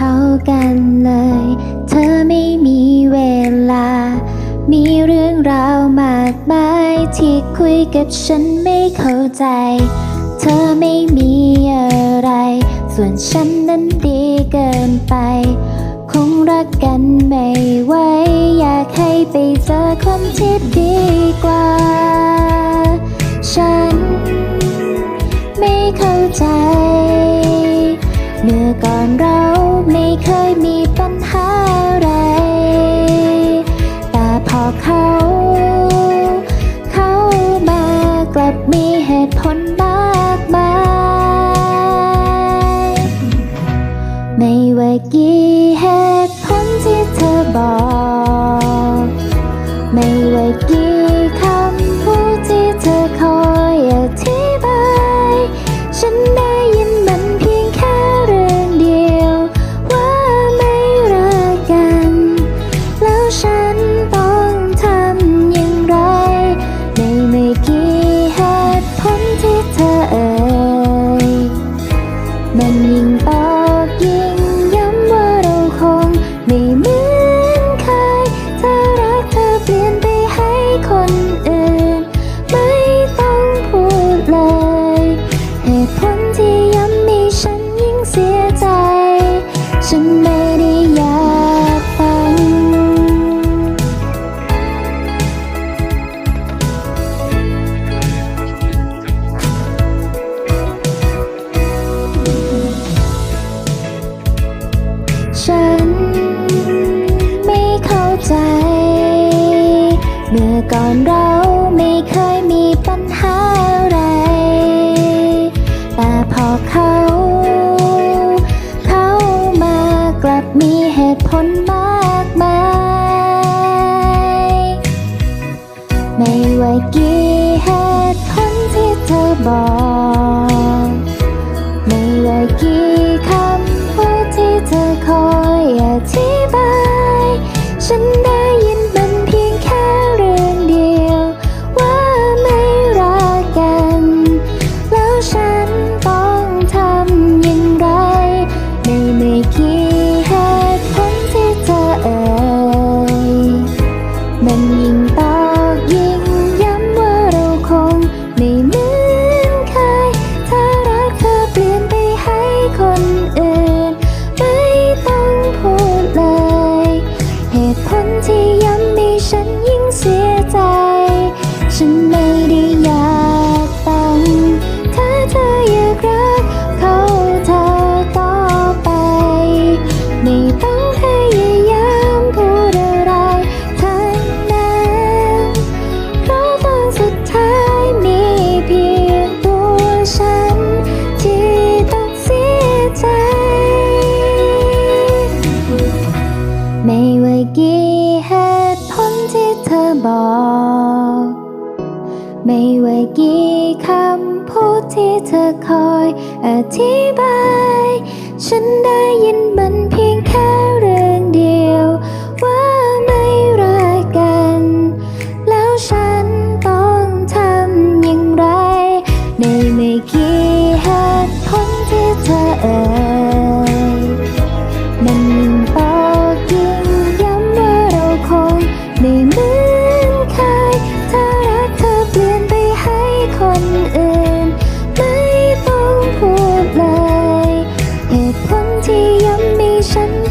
เท่ากันเลย เธอไม่มีเวลา มีเรื่องราวมากมายที่คุยกับฉันไม่เข้าใจ เธอไม่มีอะไร ส่วนฉันนั้นดีเกินไป คงรักกันไม่ไหวอยากให้ไปเจอคนที่ดีกว่า ฉัน ไม่เข้าใจ เขา อก่อนเราไม่เคยมีปัญหาอะไร แต่พอเขา เขามากลับมีเหตุผลมากมาย ไม่ว่ากี่เหตุผลที่เธอบอก ธอบอก ไม่ว่ากี่คำพูดที่เธอคอยอธิบาย ฉันได้ยินมันเพียงแค่เรื่องเดียว ว่าไม่รักกัน แล้วฉันต้องทำอย่างไร ในไม่กี่เหตุผลที่เธอเอ่ยมัน ฉัน